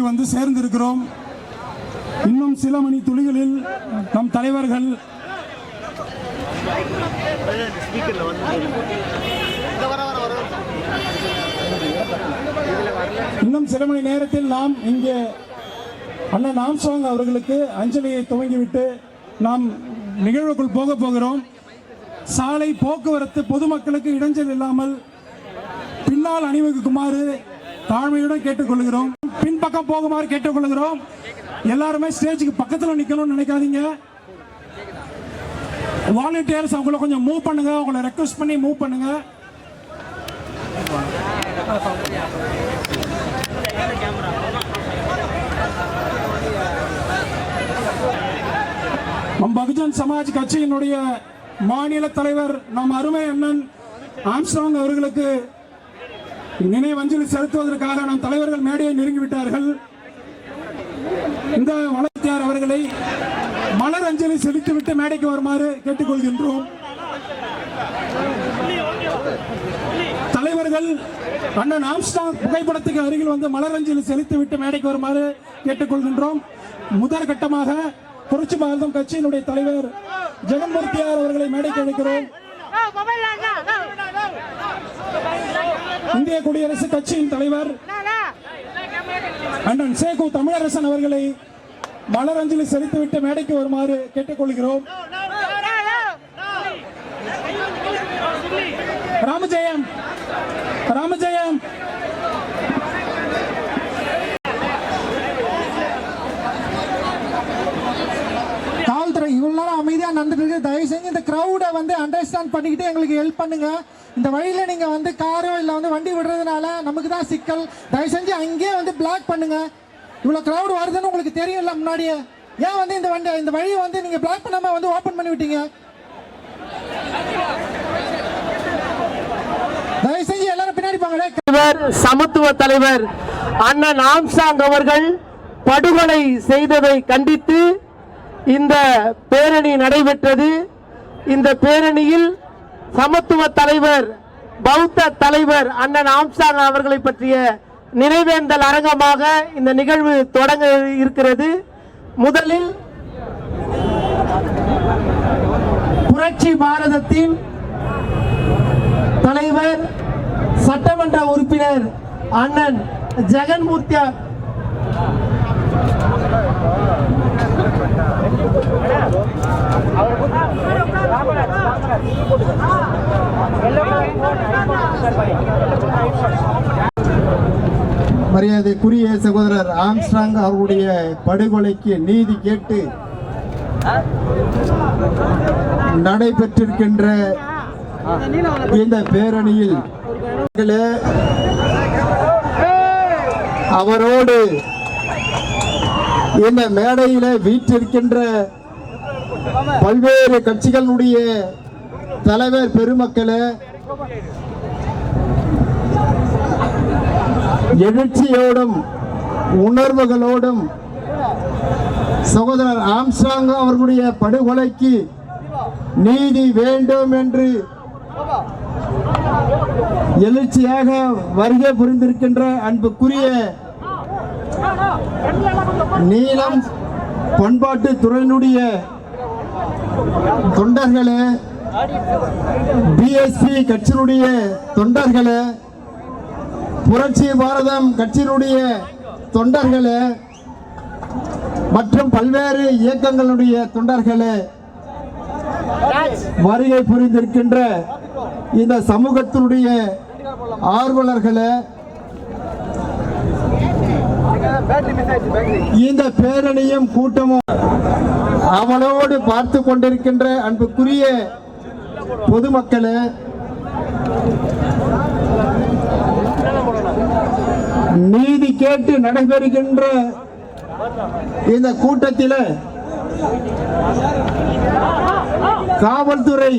இங்கு வந்து சேர்ந்திருக்கிறோம். இன்னும் சில மணி துளிகளில் நம் தலைவர்கள் இன்னும் சில மணி நேரத்தில் நாம் இங்கே அண்ணன் ஆம்ஸ்ட்ராங் அவர்களுக்கு அஞ்சலியை துவங்கிவிட்டு நாம் நிகழ்வுக்குள் போக போகிறோம். சாலை போக்குவரத்து பொதுமக்களுக்கு இடைஞ்சல் இல்லாமல் பின்னால் அணிவகுக்குமாறு தாழ்மையுடன் கேட்டுக்கொள்கிறோம். பின்பக்கம் போகுமாறு கேட்டுக்கொள்கிறோம். எல்லாருமே ஸ்டேஜுக்கு பக்கத்தில் நிற்கணும்னு நினைக்காதீங்க. வாலண்டியர்ஸ் அவங்கள கொஞ்சம் மூவ் பண்ணுங்க. அவங்கள ரெக்வஸ்ட் பண்ணி மூவ் பண்ணுங்க. நம் பகுஜன் சமாஜ் கட்சியினுடைய மாநில தலைவர் நம் அருமை அண்ணன் ஆம்ஸ்டாங் அவர்களுக்கு நினைவஞ்சலி செலுத்துவதற்காக நம் தலைவர்கள் மேடையை நெருங்கிவிட்டார்கள். இந்த வளர்த்தியார் அவர்களை மலர் அஞ்சலி செலுத்திவிட்டு மேடைக்கு வருமாறு கேட்டுக்கொள்கின்றோம். தலைவர்கள் அண்ணன் ஆம்ஸ்டாங் புகைப்படத்துக்கு அருகில் வந்து மலர் அஞ்சலி செலுத்திவிட்டு மேடைக்கு வருமாறு கேட்டுக்கொள்கின்றோம். முதல் கட்டமாக புரட்சி பாரதம் கட்சியினுடைய தலைவர் ஜெகன்மூர்த்தியார் அவர்களை மேடைக்கு அழைக்கிறோம். இந்திய குடியரசு கட்சியின் தலைவர். அண்ணன் சேகு தமிழரசன் அவர்களை மலர் அஞ்சலி செலுத்திவிட்டு மேடைக்கு வருமாறு கேட்டுக்கொள்கிறோம். ராமஜெயம். ராமஜெயம். காவல்துறை இவ்வளவு நேரம் அமைதியாக நடந்துட்டு இருக்கு. தயவு செஞ்சு இந்த க்ரௌடை வந்து அண்டர்ஸ்டாண்ட் பண்ணிக்கிட்டு எங்களுக்கு ஹெல்ப் பண்ணுங்க. இந்த வழியில் நீங்கள் வந்து காரோ இல்லை வந்து வண்டி விடுறதுனால நமக்கு தான் சிக்கல். தயவு செஞ்சு அங்கேயே வந்து பிளாக் பண்ணுங்க. இவ்வளோ க்ரௌட் வருதுன்னு உங்களுக்கு தெரியும்ல முன்னாடியே. ஏன் வந்து இந்த வண்டி இந்த வழியை வந்து நீங்கள் பிளாக் பண்ணாமல் வந்து ஓப்பன் பண்ணி விட்டீங்க? தயவு செஞ்சு எல்லாரும் பின்னாடி போங்களே தலைவர் சமத்துவ தலைவர் அண்ணன் ஆம்சாங் அவர்கள் படுகொலை செய்ததை கண்டித்து இந்த பேரணி நடைபெற்றது. இந்த பேரணியில் சமத்துவ தலைவர் பௌத்த தலைவர் அண்ணன் ஆம்சாங் அவர்களை பற்றிய நினைவேந்தல் அரங்கமாக இந்த நிகழ்வு தொடங்க இருக்கிறது. முதலில் புரட்சி பாரதத்தின் தலைவர் சட்டமன்ற உறுப்பினர் அண்ணன் ஜெகன்மூர்த்தியா மரியாதைக்குரிய சகோதரர் ஆம்ஸ்ட்ராங் அவருடைய படுகொலைக்கு நீதி கேட்டு நடைபெற்றிருக்கின்ற இந்த பேரணியில் மக்களே, அவரோடு இந்த மேடையில வீற்றிருக்கின்ற பல்வேறு கட்சிகளுடைய தலைவர் பெருமக்களே எழுச்சியோடும் உணர்வுகளோடும் சகோதரர் ஆம்சாங் அவர்களுடைய படுகொலைக்கு நீதி வேண்டும் என்று எழுச்சியாக வருகை புரிந்திருக்கின்ற அன்புக்குரிய நீளம் பண்பாட்டு துறையினுடைய தொண்டர்களே பிஎஸ்பி கட்சியினுடைய தொண்டர்களே புரட்சி பாரதம் கட்சியினுடைய தொண்டர்களே மற்றும் பல்வேறு இயக்கங்களுடைய தொண்டர்களே வருகை புரிந்திருக்கின்ற இந்த சமூகத்தினுடைய ஆர்வலர்களே இந்த பேரணியும் கூட்டமும் அவளோடு பார்த்து கொண்டிருக்கின்ற அன்புக்குரிய பொதுமக்களே நீதி கேட்டு நடைபெறுகின்ற இந்த கூட்டத்தில் காவல்துறை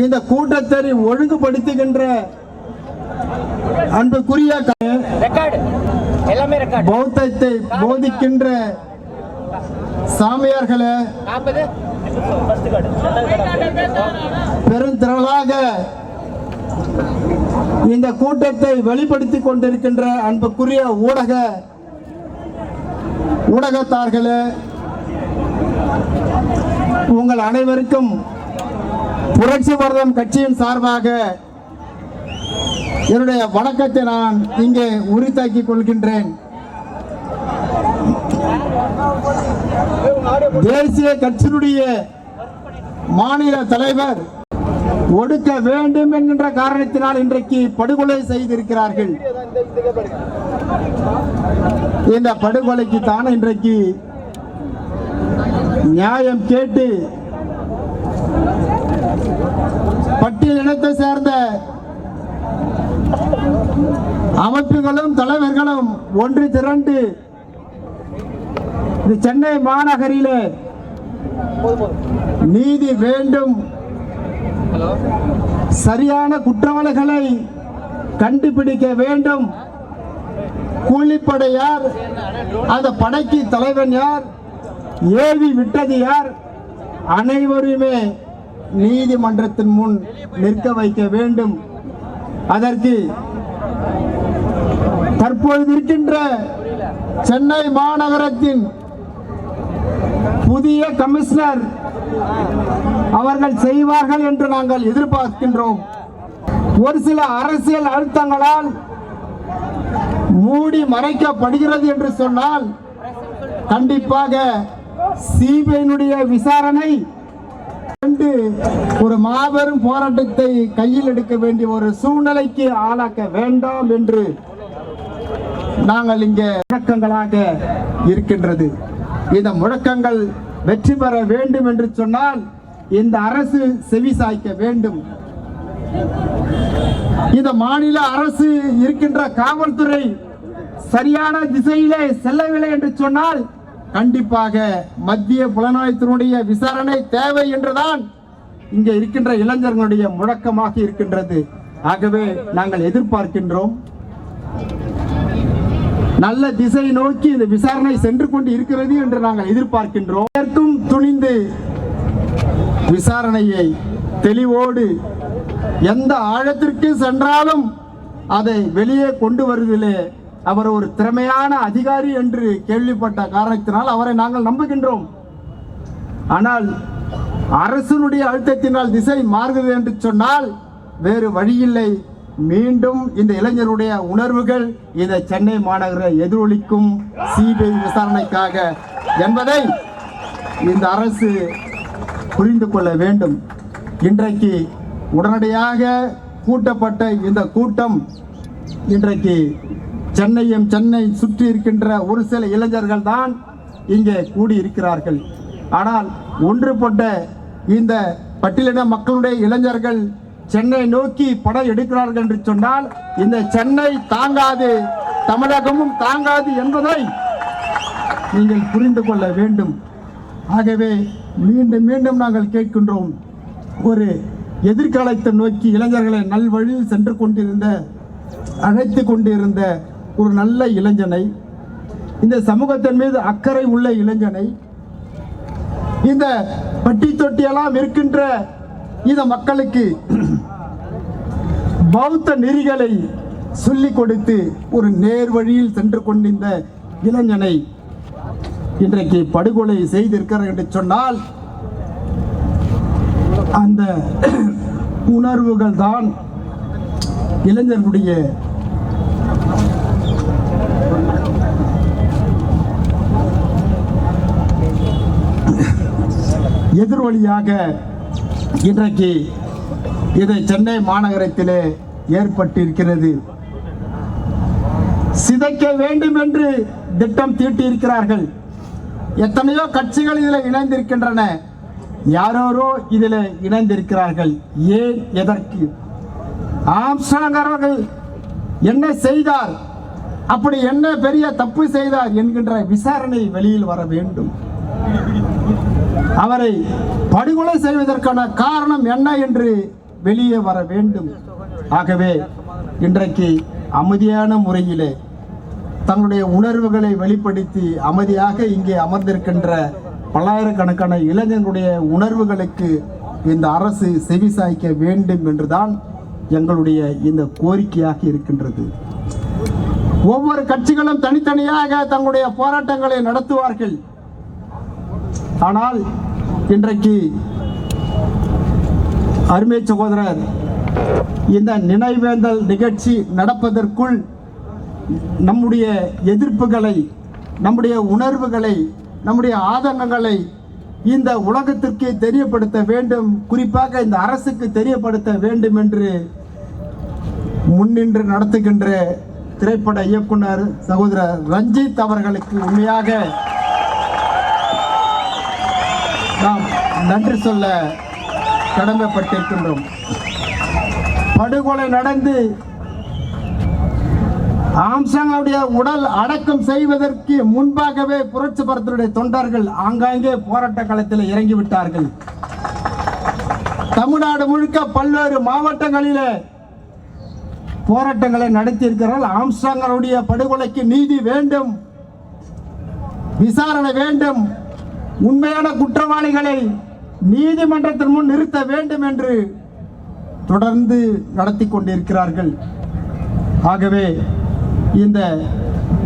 இந்த கூட்டத்தை ஒழுங்குபடுத்துகின்ற அன்புக்குரிய பௌத்தத்தை போதிக்கின்ற சாமியார்களே பெருந்திரளாக இந்த கூட்டத்தை வெளிப்படுத்திக் கொண்டிருக்கின்ற அன்புக்குரிய ஊடக ஊடகத்தார்களே உங்கள் அனைவருக்கும் புரட்சி பாரதம் கட்சியின் சார்பாக என்னுடைய வணக்கத்தை நான் இங்கே உரித்தாக்கிக் கொள்கின்றேன். தேசிய கட்சியினுடைய மாநில தலைவர் ஒடுக்க வேண்டும் என்கின்ற காரணத்தினால் இன்றைக்கு படுகொலை செய்திருக்கிறார்கள். இந்த படுகொலைக்கு தான் இன்றைக்கு நியாயம் கேட்டு பட்டியல் இனத்தை சேர்ந்த அமைப்புகளும் தலைவர்களும் ஒன்று திரண்டு சென்னை மாநகரிலே நீதி வேண்டும். சரியான குற்றவாளிகளை கண்டுபிடிக்க வேண்டும். கூலிப்படை யார் அந்த படைக்கு தலைவன் யார்? ஏவி விட்டது யார்? அனைவருமே நீதிமன்றத்தின் முன் நிற்க வைக்க வேண்டும். அதற்கு தற்பொழுது இருக்கின்ற சென்னை மாநகரத்தின் புதிய கமிஷனர் அவர்கள் செய்வார்கள் என்று நாங்கள் எதிர்பார்க்கின்றோம். ஒரு சில அரசியல் அழுத்தங்களால் மூடி மறைக்கப்படுகிறது என்று சொன்னால் கண்டிப்பாக சிபிஐனுடைய விசாரணை கண்டு ஒரு மாபெரும் போராட்டத்தை கையில் எடுக்க வேண்டிய ஒரு சூழ்நிலைக்கு ஆளாக்க வேண்டாம் என்று நாங்கள் இங்கே முழக்கங்களாக இருக்கின்றது. இந்த முழக்கங்கள் வெற்றி பெற வேண்டும் என்று சொன்னால் இந்த அரசு செவி சாய்க்க வேண்டும். இந்த மாநில அரசு இருக்கின்ற காவல்துறை சரியான திசையிலே செல்லவில்லை என்று சொன்னால் கண்டிப்பாக மத்திய புலனாய்த்தினுடைய விசாரணை தேவை என்றுதான் இங்கே இருக்கின்ற இளைஞர்களுடைய முழக்கமாக இருக்கின்றது. ஆகவே நாங்கள் எதிர்பார்க்கின்றோம். நல்ல திசை நோக்கி இந்த விசாரணை சென்று கொண்டு இருக்கிறது என்று நாங்கள் எதிர்பார்க்கின்றோம். இதற்கும் துணிந்து விசாரணையை தெளிவோடு எந்த ஆழத்திற்கு சென்றாலும் அதை வெளியே கொண்டு வருவதிலே அவர் ஒரு திறமையான அதிகாரி என்று கேள்விப்பட்ட காரணத்தினால் அவரை நாங்கள் நம்புகின்றோம். ஆனால் அரசனுடைய அழுத்தத்தினால் திசை மாறுகிறது என்று சொன்னால் வேறு வழியில்லை. மீண்டும் இந்த இளைஞருடைய உணர்வுகள் இந்த சென்னை மாநகர எதிரொலிக்கும் சிபிஐ விசாரணைக்காக என்பதை இந்த அரசு புரிந்து கொள்ள வேண்டும். இன்றைக்கு உடனடியாக கூட்டப்பட்ட இந்த கூட்டம் இன்றைக்கு சென்னையும் சென்னை சுற்றி இருக்கின்ற ஒரு சில இளைஞர்கள் தான் இங்கே கூடியிருக்கிறார்கள். ஆனால் ஒன்றுபட்ட இந்த பட்டியலின மக்களுடைய இளைஞர்கள் சென்னை நோக்கி படம் எடுக்கிறார்கள் என்று சொன்னால் இந்த சென்னை தாங்காது தமிழகமும் தாங்காது என்பதை நீங்கள் புரிந்து கொள்ள வேண்டும். ஆகவே மீண்டும் மீண்டும் நாங்கள் கேட்கின்றோம் ஒரு எதிர்காலத்தை நோக்கி இளைஞர்களை நல்வழியில் சென்று கொண்டிருந்த அழைத்து கொண்டிருந்த ஒரு நல்ல இளைஞனை இந்த சமூகத்தின் மீது அக்கறை உள்ள இளைஞனை இந்த பட்டி தொட்டியெல்லாம் இருக்கின்ற இந்த மக்களுக்கு பௌத்த நெறிகளை சொல்லிக் கொடுத்து ஒரு நேர் வழியில் சென்று கொண்டிருந்த இளைஞனை இன்றைக்கு படுகொலை செய்திருக்கிறார் என்று சொன்னால் அந்த உணர்வுகள் தான் இளைஞர்களுடைய எதிர்வழியாக இன்றைக்கு இது சென்னை மாநகரத்திலே ஏற்பட்டிருக்கிறது. சிதைக்க வேண்டும் என்று திட்டம் தீட்டியிருக்கிறார்கள். எத்தனையோ கட்சிகள் இதில் இணைந்திருக்கின்றன. யாரோரோ இதில் இணைந்திருக்கிறார்கள். ஏன் எதற்கு? ஆம்ஸ்ட்ராங் அவர்கள் என்ன செய்தார்? அப்படி என்ன பெரிய தப்பு செய்தார் என்கின்ற விசாரணை வெளியில் வர வேண்டும். அவரை படுகொலை செய்வதற்கான காரணம் என்ன என்று வெளியே வர வேண்டும். ஆகவே இன்றைக்கு அமைதியான முறையிலே தங்களுடைய உணர்வுகளை வெளிப்படுத்தி அமைதியாக இங்கே அமர்ந்திருக்கின்ற பல்லாயிரக்கணக்கான இளைஞர்களுடைய உணர்வுகளுக்கு இந்த அரசு செவிசாய்க்க வேண்டும் என்றுதான் எங்களுடைய இந்த கோரிக்கையாக இருக்கின்றது. ஒவ்வொரு கட்சிகளும் தனித்தனியாக தங்களுடைய போராட்டங்களை நடத்துவார்கள். ஆனால் இன்றைக்கு அருமை சகோதரர் இந்த நினைவேந்தல் நிகழ்ச்சி நடப்பதற்குள் நம்முடைய எதிர்ப்புகளை நம்முடைய உணர்வுகளை நம்முடைய ஆதங்கங்களை இந்த உலகத்திற்கு தெரியப்படுத்த வேண்டும். குறிப்பாக இந்த அரசுக்கு தெரியப்படுத்த வேண்டும் என்று முன்னின்று நடத்துகின்ற திரைப்பட இயக்குனர் சகோதரர் ரஞ்சித் அவர்களுக்கு உண்மையாக நாம் நன்றி சொல்ல கடமைப்பட்டிருக்கின்றோம். படுகொலை நடந்து ஆம்சாங்குடைய உடல் அடக்கம் செய்வதற்கு முன்பாகவே புரட்சி பரத்தினுடைய தொண்டர்கள் ஆங்காங்கே போராட்ட களத்தில் இறங்கிவிட்டார்கள். தமிழ்நாடு முழுக்க பல்வேறு மாவட்டங்களில் போராட்டங்களை நடத்தியிருக்கிறார்கள். ஆம்சாங்கருடைய படுகொலைக்கு நீதி வேண்டும் விசாரணை வேண்டும் உண்மையான குற்றவாளிகளை நீதிமன்றத்தின் முன் நிறுத்த வேண்டும் என்று தொடர்ந்து நடத்தி கொண்டிருக்கிறார்கள். ஆகவே இந்த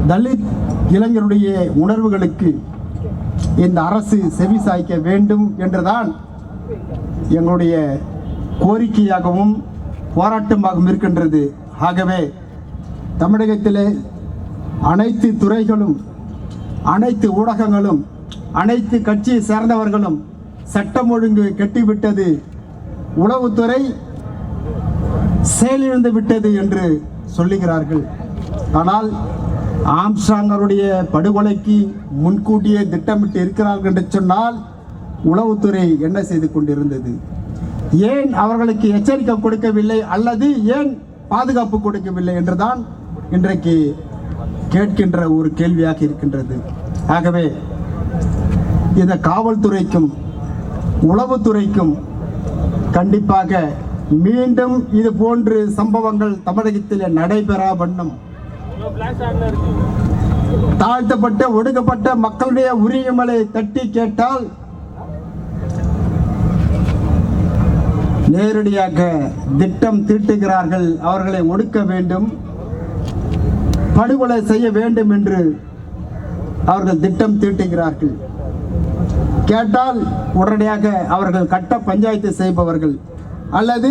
தலித் இளைஞருடைய உணர்வுகளுக்கு இந்த அரசு செவி சாய்க்க வேண்டும் என்றுதான் எங்களுடைய கோரிக்கையாகவும் போராட்டமாகவும் இருக்கின்றது. ஆகவே தமிழகத்திலே அனைத்து துறைகளும் அனைத்து ஊடகங்களும் அனைத்து கட்சியை சேர்ந்தவர்களும் சட்டம் ஒழுங்கு கட்டிவிட்டது. உளவுத்துறை செயலிழந்து விட்டது என்று சொல்லுகிறார்கள். ஆனால் ஆம்ஸ்டாங்கருடைய படுகொலைக்கு முன்கூட்டியே திட்டமிட்டு இருக்கிறார்கள் என்று சொன்னால் உளவுத்துறை என்ன செய்து கொண்டிருந்தது? ஏன் அவர்களுக்கு எச்சரிக்கை கொடுக்கவில்லை அல்லது ஏன் பாதுகாப்பு கொடுக்கவில்லை என்றுதான் இன்றைக்கு கேட்கின்ற ஒரு கேள்வியாக இருக்கின்றது. ஆகவே இந்த காவல்துறைக்கும் உளவுத்துறைக்கும் கண்டிப்பாக மீண்டும் இது போன்று சம்பவங்கள் தமிழகத்தில் நடைபெறா வண்ணம். தாழ்த்தப்பட்ட ஒடுக்கப்பட்ட மக்களுடைய உரிமைகளை தட்டி கேட்டால் நேரடியாக திட்டம் தீட்டுகிறார்கள் அவர்களை ஒடுக்க வேண்டும். படுகொலை செய்ய வேண்டும் என்று அவர்கள் திட்டம் தீட்டுகிறார்கள் கேட்டால் உடனடியாக அவர்கள் கட்ட பஞ்சாயத்து செய்பவர்கள் அல்லது